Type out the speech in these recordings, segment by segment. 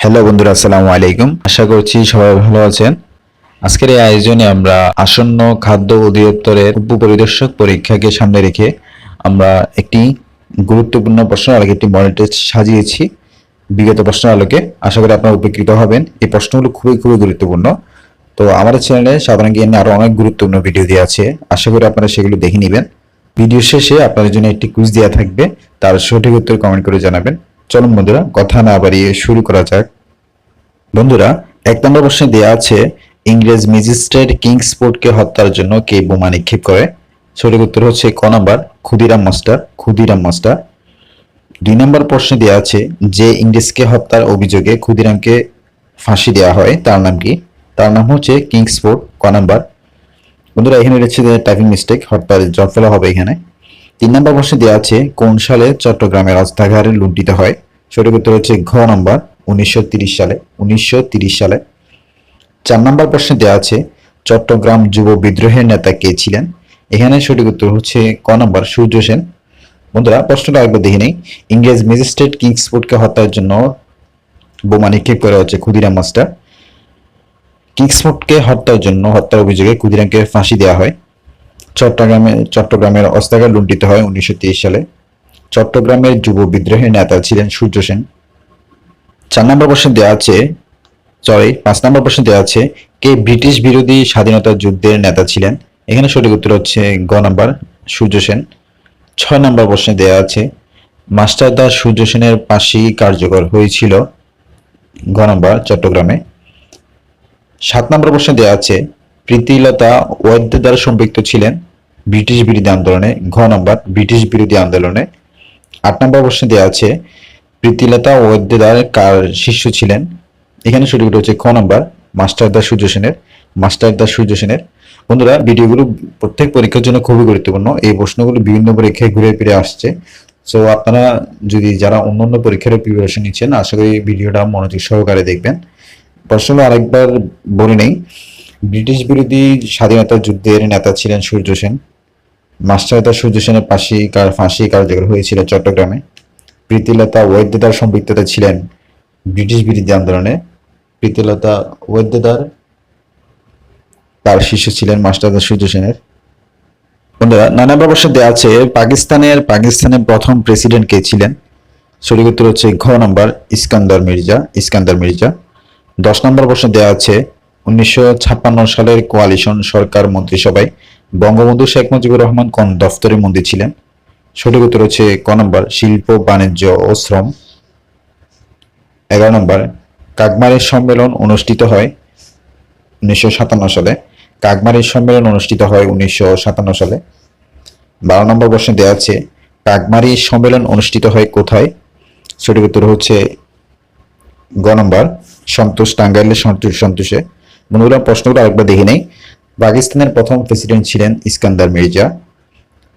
Hello বন্ধুরা, আসসালামু আলাইকুম। আশা করছি সবাই ভালো আছেন। আজকের এই আয়োজনে আমরা আসন্ন খাদ্য অধিদপ্তরের উপ পরিদর্শক পরীক্ষাকে সামনে রেখে আমরা একটি গুরুত্বপূর্ণ প্রশ্ন আলোকে একটি মডেল সাজিয়েছি। বিগত প্রশ্ন আলোকে। আশা করি আপনারা উপকৃত হবেন। এই প্রশ্নগুলো খুবই খুবই গুরুত্বপূর্ণ। তো আমাদের চ্যানেলে সাধারণ জ্ঞানে আরও অনেক গুরুত্বপূর্ণ ভিডিও দেওয়া আছে। আশা করি আপনারা সেগুলো দেখে নেবেন। ভিডিও শেষে আপনাদের জন্য একটি কুইজ দেওয়া থাকবে। তার সঠিক উত্তর কমেন্ট করে জানাবেন। চলুন বন্ধুরা, কথা না বাড়িয়ে শুরু করা যাক। বন্ধুরা, এক নম্বর প্রশ্নে দেওয়া আছে, ইংরেজ ম্যাজিস্ট্রেট কিংসপোর্টকে হত্যার জন্য কে বোমা নিক্ষেপ করে? সঠিক উত্তর হচ্ছে ক number, Khudiram master Khudiram master. দুই নম্বর প্রশ্নে দেওয়া আছে, যে ইংরেজকে হত্যার অভিযোগে ক্ষুদিরামকে ফাঁসি দেওয়া হয়, তার নাম কি? তার নাম হচ্ছে কিংসপোর্ট ক নাম্বার। বন্ধুরা, এখানে রয়েছে টাইপিং মিস্টেক হরতাল জব ফেলা হবে এখানে। তিন নম্বর প্রশ্নে দেওয়া আছে, কোন সালে চট্টগ্রামের অস্ত্রাগারে লুণ্ঠিত হয়? সঠিক উত্তর হচ্ছে ঘ নম্বর, উনিশশো সালে উনিশশো সালে। চার নম্বর প্রশ্নে দেওয়া আছে, চট্টগ্রাম যুব বিদ্রোহের নেতা কে ছিলেন? এখানে সঠিক উত্তর হচ্ছে ক নম্বর, সূর্য সেন। বন্ধুরা, প্রশ্নটা একবার দেখে নেই। ইংরেজ ম্যাজিস্ট্রেট কিংসফোর্ডকে হত্যার জন্য বোমা নিক্ষেপ করা হচ্ছে ক্ষুদিরাম মাস্টার। কিংসফোর্ডকে হত্যার জন্য হত্যার অভিযোগে ক্ষুদিরামকে ফাঁসি দেওয়া হয়। চট্টগ্রামে চট্টগ্রামের অস্ত্রাগার লুণ্ঠিত হয় উনিশশো তেইশ সালে। চট্টগ্রামের যুব বিদ্রোহের নেতা ছিলেন সূর্য সেন। চার নম্বর প্রশ্ন দেওয়া আছে সরি পাঁচ নম্বর প্রশ্ন দেওয়া আছে, কে ব্রিটিশ বিরোধী স্বাধীনতা যুদ্ধের নেতা ছিলেন? এখানে সঠিক উত্তর হচ্ছে গ নাম্বার, সূর্য সেন। ছয় নম্বর প্রশ্নে দেওয়া আছে মাস্টারদা সূর্য সেনের পাশেই কার্যকর হয়েছিল গ নাম্বার, চট্টগ্রামে। সাত নম্বর প্রশ্নে দেওয়া আছে প্রীতিলতা ওয়াদ্য দ্বারা সম্পৃক্ত ছিলেন ব্রিটিশ বিরোধী আন্দোলনে, ঘ নম্বর, ব্রিটিশ বিরোধী আন্দোলনে। আট নম্বর প্রশ্নে দেওয়া আছে, প্রীতিলতা ওয়াদ্দেদার কার শিষ্য ছিলেন? এখানে সঠিক হচ্ছে খ নম্বর, মাস্টারদা সূর্য সেনের, মাস্টারদা সূর্য সেনের। বন্ধুরা, ভিডিওগুলো প্রত্যেক পরীক্ষার জন্য খুবই গুরুত্বপূর্ণ। এই প্রশ্নগুলো বিভিন্ন পরীক্ষায় ঘুরে ফিরে আসছে। সো আপনারা যদি যারা অন্য অন্য পরীক্ষার প্রিপারেশন নিচ্ছেন, আশা করি ভিডিওটা মনোযোগ সহকারে দেখবেন। প্রশ্নগুলো আরেকবার বলে নেই। ব্রিটিশ বিরোধী স্বাধীনতা যুদ্ধের নেতা ছিলেন সূর্য সেন। মাস্টারদা সূর্য সেনের ফাঁসি কার ফাঁসি কার্যকর হয়েছিল চট্টগ্রামে। প্রীতিলতা ওয়েদ্যদার সম্পৃক্ততা ছিলেন ব্রিটিশ বিরোধী আন্দোলনে। প্রীতিলতা ওয়েদ্যদার তার শিষ্য ছিলেন মাস্টারদা সূর্য সেনের। বন্ধুরা, নানা ব্যবস্থা দেওয়া আছে। পাকিস্তানের পাকিস্তানের প্রথম প্রেসিডেন্ট কে ছিলেন? সঠিক উত্তর হচ্ছে ঘ নম্বর ইস্কান্দার মির্জা ইস্কান্দার মির্জা। দশ নম্বর প্রশ্ন দেওয়া আছে উনিশশো ছাপ্পান্ন সালের কোয়ালিশন সরকার মন্ত্রিসভায় বঙ্গবন্ধু শেখ মুজিবুর রহমান কোন দফতরে মন্ত্রী ছিলেন? সঠিক উত্তর হচ্ছে ক নম্বর, শিল্প, বাণিজ্য ও শ্রম। এগারো নম্বর, কাকমারের সম্মেলন অনুষ্ঠিত হয় উনিশশো সাতান্ন সালে। কাকমারের সম্মেলন অনুষ্ঠিত হয় উনিশশো সাতান্ন সালে। বারো নম্বর প্রশ্নে দেওয়া আছে কাকমারি সম্মেলন অনুষ্ঠিত হয় কোথায়? সঠিক উত্তর হচ্ছে গ নম্বর, সন্তোষ টাঙ্গাইলের সন্তোষ সন্তোষে। বন্ধুরা প্রশ্নগুলো আরেকবার দেখে নেই। পাকিস্তানের প্রথম প্রেসিডেন্ট ছিলেন ইস্কান্দার মির্জা।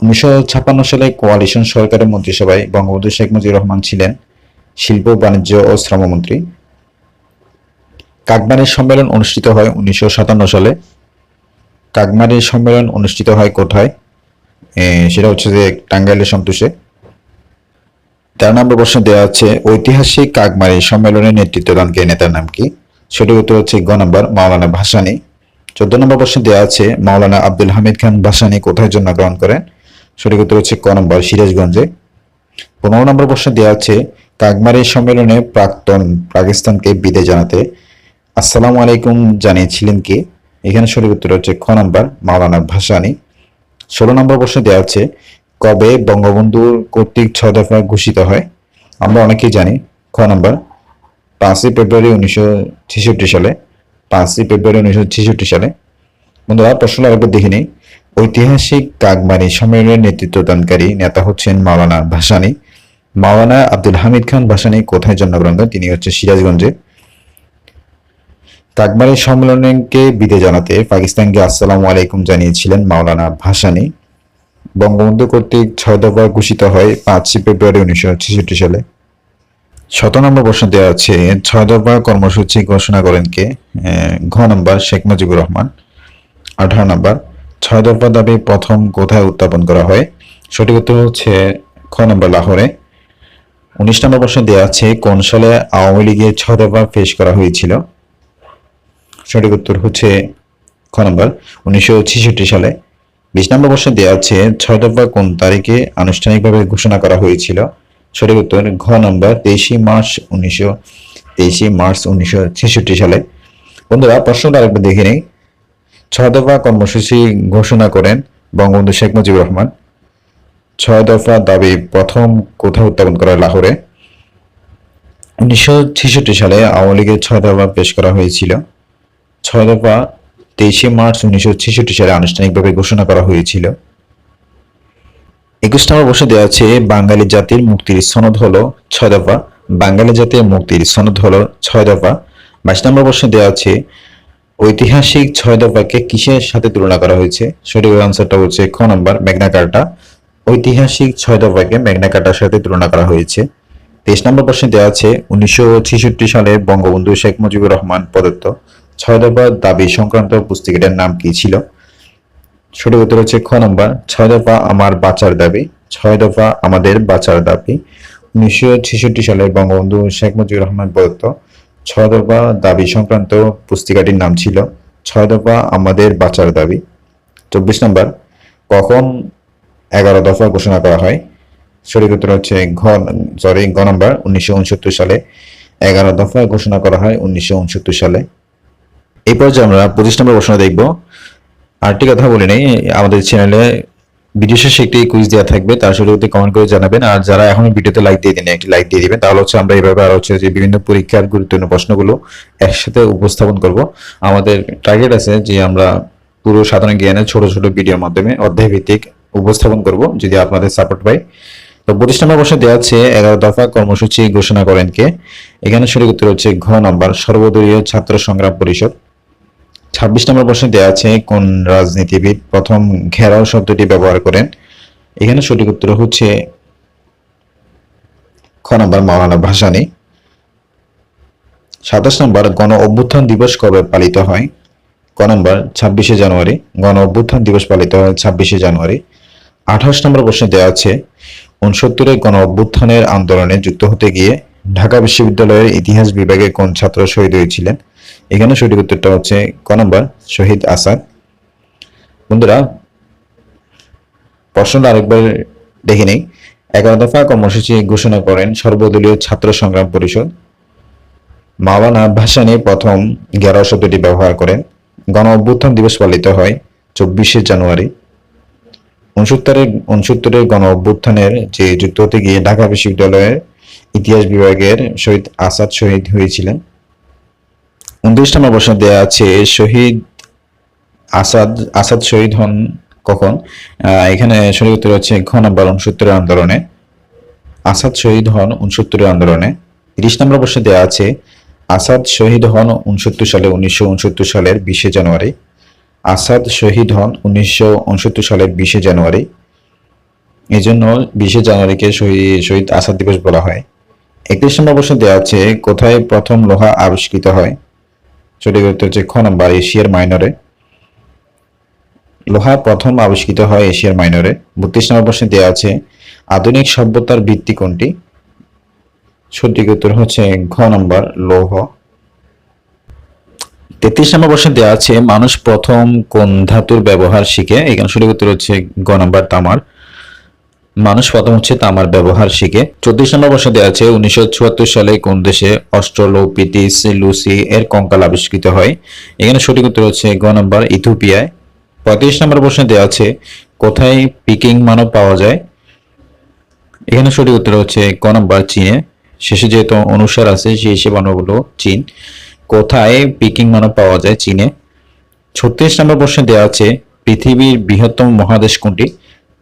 উনিশশো ছাপ্পান্ন সালে কোয়ালিশন সরকারের মন্ত্রিসভায় বঙ্গবন্ধু শেখ মুজিবুর রহমান ছিলেন শিল্প, বাণিজ্য ও শ্রমমন্ত্রী কাকমারের সম্মেলন অনুষ্ঠিত হয় উনিশশো সাতান্ন সালে। কাকমারের সম্মেলন অনুষ্ঠিত হয় কোথায়? সেটা হচ্ছে যে টাঙ্গাইলের সন্তোষে। তেরো নম্বর প্রশ্ন দেওয়া আছে, ঐতিহাসিক কাকমারি সম্মেলনের নেতৃত্বদানকে নেতার নাম কি? সঠিক উত্তর হচ্ছে গ নম্বর, মাওলানা ভাসানী। চোদ্দ নম্বর প্রশ্ন দেওয়া আছে, মাওলানা আব্দুল হামিদ খান ভাসানী কোথায় জন্মগ্রহণ করেন? সঠিক উত্তর হচ্ছে ক নম্বর, সিরাজগঞ্জে। পনেরো নম্বর প্রশ্ন দেওয়া আছে, কাকমারি সম্মেলনে প্রাক্তন পাকিস্তানকে বিদায় জানাতে আসসালামু আলাইকুম জানিয়েছিলেন কে? এখানে সঠিক উত্তর হচ্ছে খ নম্বর, মাওলানা ভাসানী। ষোলো নম্বর প্রশ্ন দেওয়া আছে, কবে বঙ্গবন্ধুর কর্তৃক ছ দফা ঘোষিত হয়? আমরা অনেকেই জানি, খ নম্বর পাঁচই ফেব্রুয়ারি উনিশশো ছেষট্টি সালে, পাঁচই ফেব্রুয়ারি উনিশশো ছেষট্টি সালে। বন্ধুরা, প্রশ্ন আরেকবার দেখে নিই। ঐতিহাসিক কাকমারি সম্মেলনের নেতৃত্বদানকারী নেতা হচ্ছেন মাওলানা ভাসানী। মাওলানা আব্দুল হামিদ খান ভাসানী কোথায় জন্মগ্রহণ করেন? তিনি হচ্ছে সিরাজগঞ্জে। কাকমারি সম্মেলনকে বিদায় জানাতে পাকিস্তানকে আসসালামু আলাইকুম জানিয়েছিলেন মাওলানা ভাসানী। বঙ্গবন্ধু কর্তৃক ছয় দফা ঘোষিত হয় পাঁচই ফেব্রুয়ারি উনিশশো ছেষট্টি সালে। শত নম্বর প্রশ্ন দেওয়া আছে, ছয় দফা কর্মসূচি ঘোষণা করেন কে? ঘ নম্বর শেখ মুজিবুর রহমান, আঠারো নম্বর ছয় দফা দাবি প্রথম কোথায় উত্থাপন করা হয়? সঠিক উত্তর হচ্ছে খ নম্বর লাহোরে। উনিশ নম্বর প্রশ্ন দেওয়া আছে, কোন সালে আওয়ামী লীগের ছয় দফা পেশ করা হয়েছিল? সঠিক উত্তর হচ্ছে খ নম্বর, উনিশশো ছেষট্টি সালে। বিশ নম্বর প্রশ্ন দেওয়া আছে, ছয় দফা কোন তারিখে আনুষ্ঠানিকভাবে ঘোষণা করা হয়েছিল? সঠিক উত্তর ঘ নম্বর, তেইশে মার্চ উনিশশো তেইশে মার্চ উনিশশো ছেষট্টি সালে। বন্ধুরা প্রশ্নটা আরেকবার দেখে নেই। ছয় দফা কর্মসূচি ঘোষণা করেন বঙ্গবন্ধু শেখ মুজিবুর রহমান। ছয় দফা দাবি প্রথম কোথায় উত্থাপন করা লাহোরে। উনিশশো ছেষট্টি সালে আওয়ামী লীগের ছয় দফা পেশ করা হয়েছিল। ছয় দফা তেইশে মার্চ উনিশশো ছেষট্টি সালে আনুষ্ঠানিকভাবে ঘোষণা করা হয়েছিল। একুশ নম্বর বসে দেওয়া আছে বাঙালি জাতির মুক্তির সনদ হলো ছয় দফা। বাঙালি জাতির মুক্তির সনদ হলো ছয় দফা। বাইশ নম্বর প্রশ্ন দেওয়া আছে, ঐতিহাসিক ছয় দফাকে কিসের সাথে তুলনা করা হয়েছে? সঠিক আনসারটা হচ্ছে খ নম্বর, মেঘনা কার্টা ঐতিহাসিক ছয় দফাকে কার্টার সাথে তুলনা করা হয়েছে। তেইশ নম্বর প্রশ্নে দেওয়া আছে, উনিশশো ছেষট্টি সালে বঙ্গবন্ধু শেখ মুজিবুর রহমান প্রদত্ত। ছয় দফা দাবি সংক্রান্ত পুস্তিকাটার নাম কি ছিল? সঠিক উত্তর হচ্ছে খ নম্বর, ছয় দফা আমার বাঁচার দাবি, ছয় দফা আমাদের বাঁচার দাবি। উনিশশো ছেষট্টি সালে বঙ্গবন্ধু শেখ মুজিবুর রহমান প্রদত্ত ছয় দফা দাবি সংক্রান্ত পুস্তিকাটির নাম ছিল, ছয় দফা আমাদের বাঁচার দাবি। চব্বিশ নম্বর, কখন এগারো দফা ঘোষণা করা হয়? সঠিক উত্তর হচ্ছে ঘ সরি গ নম্বর, উনিশশো উনসত্তর সালে। এগারো দফা ঘোষণা করা হয় উনিশশো উনসত্তর সালে। এই পর্যায়ে আমরা পঁচিশ নম্বর ঘোষণা দেখব আরেকটি কথা বলে নেই আমাদের চ্যানেলে ভিডিও শেষে একটি কুইজ দেওয়া থাকবে, তার শুরুতে কমেন্ট করে জানাবেন, আর যারা এখন ভিডিওতে লাইক দিয়ে দিন একটি লাইক দিয়ে দিবেন, তাহলে হচ্ছে আমরা এইভাবে আর হচ্ছে যে বিভিন্ন পরীক্ষার গুরুত্বপূর্ণ প্রশ্নগুলো একসাথে উপস্থাপন করব। আমাদের টার্গেট আছে যে আমরা পুরো সাধারণ জ্ঞানের ছোট ছোট ভিডিওর মাধ্যমে অধ্যায় ভিত্তিক উপস্থাপন করব, যদি আপনাদের সাপোর্ট পাই। তো পঁচিশ নম্বর প্রশ্ন দেওয়া আছে, এগারো দফা কর্মসূচি ঘোষণা করেন কে? এখানে সঠিক উত্তর হচ্ছে ঘ নম্বর, সর্বদলীয় ছাত্র সংগ্রাম পরিষদ। ছাব্বিশ নম্বর প্রশ্নে দেওয়া আছে কোন রাজনীতিবিদ প্রথম ঘেরাও শব্দটি ব্যবহার করেন? এখানে সঠিক উত্তর হচ্ছে খ নম্বর মাওলানা ভাসানী। সাতাশ নম্বর, গণ অভ্যুত্থান দিবস কবে পালিত হয়? ক নম্বর, ছাব্বিশে জানুয়ারি। গণ অভ্যুত্থান দিবস পালিত হয় ছাব্বিশে জানুয়ারি। আঠাশ নম্বর প্রশ্নে দেওয়া আছে উনসত্তরে গণ অভ্যুত্থানের আন্দোলনে যুক্ত হতে গিয়ে ঢাকা বিশ্ববিদ্যালয়ের ইতিহাস বিভাগে কোন ছাত্র শহীদ হয়েছিলেন? এখানে সঠিক উত্তরটা হচ্ছে ক নম্বর, শহীদ আসাদ। বন্ধুরা, প্রশ্নটা আরেকবার দেখে নেই। এগারো দফা কর্মসূচি ঘোষণা করেন সর্বদলীয় ছাত্র সংগ্রাম পরিষদ। মাওলানা ভাসানী প্রথম গেরাও শব্দটি ব্যবহার করেন। গণ অভ্যুত্থান দিবস পালিত হয় চব্বিশে জানুয়ারি। উনসত্তরের উনসত্তরের গণ অভ্যুত্থানের যে যুক্ত হতে গিয়ে ঢাকা বিশ্ববিদ্যালয়ের ইতিহাস বিভাগের শহীদ আসাদ শহীদ হয়েছিলেন। উনত্রিশ নম্বর প্রশ্ন দেওয়া আছে শহীদ আসাদ আসাদ শহীদ হন কখন? এখানে সঠিক উত্তর হচ্ছে ঘ নম্বর উনসত্তরের আন্দোলনে। আসাদ শহীদ হন উনসত্তরের আন্দোলনে। তিরিশ নম্বর প্রশ্ন দেওয়া আছে আসাদ শহীদ হন উনসত্তর সালে উনিশশো উনসত্তর সালের বিশে জানুয়ারি। আসাদ শহীদ হন উনিশশো উনসত্তর সালের বিশে জানুয়ারি। এই জন্য বিশে জানুয়ারিকে শহীদ শহীদ আসাদ দিবস বলা হয়। একত্রিশ নম্বর প্রশ্ন দেওয়া আছে কোথায় প্রথম লোহা আবিষ্কৃত হয়? সঠিক উত্তর হচ্ছে খ নম্বর এশিয়ার মাইনরে। লোহা প্রথম আবিষ্কৃত হয় এশিয়ার মাইনরে। বত্রিশ নম্বর প্রশ্নে দেওয়া আছে, আধুনিক সভ্যতার ভিত্তি কোনটি? সঠিক উত্তর হচ্ছে ঘ নম্বর লৌহ। তেত্রিশ নম্বর প্রশ্নে দেওয়া আছে, মানুষ প্রথম কোন ধাতুর ব্যবহার শিখে? এখানে সঠিক উত্তর হচ্ছে গ নম্বর তামার। মানুষ প্রথম হচ্ছে তামার ব্যবহার শিখে। চব্বিশ নম্বর প্রশ্ন দেওয়া আছে। উনিশশো চুয়াত্তর সালে কোন দেশে অস্ট্রোলোপিটিস লুসি এর কঙ্কাল আবিষ্কৃত হয়। এখানে সঠিক উত্তর হচ্ছে গ নম্বর, ইথিওপিয়ায়। পঁয়ত্রিশ নম্বর প্রশ্নে দেওয়া আছে, কোথায় পিকিং মানব পাওয়া যায়? এখানে সঠিক উত্তর হচ্ছে ক নম্বর, চীনে। শেষে যেহেতু অনুসার আছে, সেই হিসেবে মানবগুলো চীন। কোথায় পিকিং মানব পাওয়া যায়? চীনে। ছত্রিশ নম্বর প্রশ্নে দেওয়া আছে, পৃথিবীর বৃহত্তম মহাদেশ কোনটি?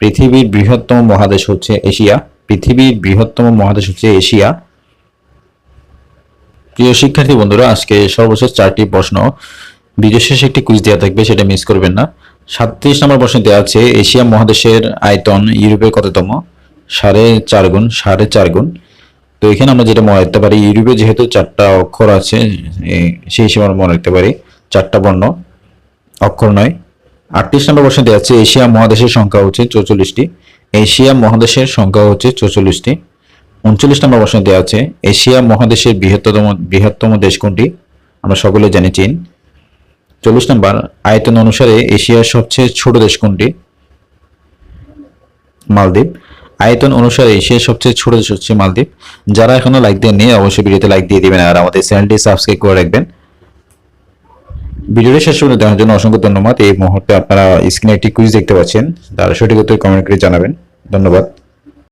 পৃথিবীর বৃহত্তম মহাদেশ হচ্ছে এশিয়া। পৃথিবীর বৃহত্তম মহাদেশ হচ্ছে এশিয়া। প্রিয় শিক্ষার্থী বন্ধুরা, আজকে সর্বশেষ চারটি প্রশ্ন। শেষে একটি কুইজ দেওয়া থাকবে, সেটা মিস করবেন না। সাতত্রিশ নম্বর প্রশ্নে দেওয়া আছে, এশিয়া মহাদেশের আয়তন ইউরোপের কততম? সাড়ে চার গুণ, সাড়ে চার গুণ। তো এখানে আমরা যেটা মনে রাখতে পারি, ইউরোপে যেহেতু চারটা অক্ষর আছে সেই হিসেবে আমরা মনে রাখতে পারি, চারটা বর্ণ, অক্ষর নয়। আটত্রিশ নম্বর প্রশ্নে দেওয়া আছে, এশিয়া মহাদেশের সংখ্যা হচ্ছে চৌচল্লিশটি। এশিয়া মহাদেশের সংখ্যা হচ্ছে চৌচল্লিশটি। উনচল্লিশ নম্বর প্রশ্ন দেওয়া আছে, এশিয়া মহাদেশের বৃহত্তম বৃহত্তম দেশ কোনটি? আমরা সকলে জানি চীন। চল্লিশ নম্বর, আয়তন অনুসারে এশিয়ার সবচেয়ে ছোট দেশ কোনটি? মালদ্বীপ। আয়তন অনুসারে এশিয়ার সবচেয়ে ছোট দেশ হচ্ছে মালদ্বীপ। যারা এখনও লাইক দেননি, অবশ্যই ভিডিওতে লাইক দিয়ে দিবেন, আর আমাদের চ্যানেলটি সাবস্ক্রাইব করে রাখবেন। ভিডিওটি শেষ পর্যন্ত দেখার জন্য অসংখ্য ধন্যবাদ। এই মুহূর্তে আপনারা স্ক্রিনে একটি কুইজ দেখতে পাচ্ছেন। তারা সঠিক উত্তর কমেন্ট করে জানাবেন। ধন্যবাদ।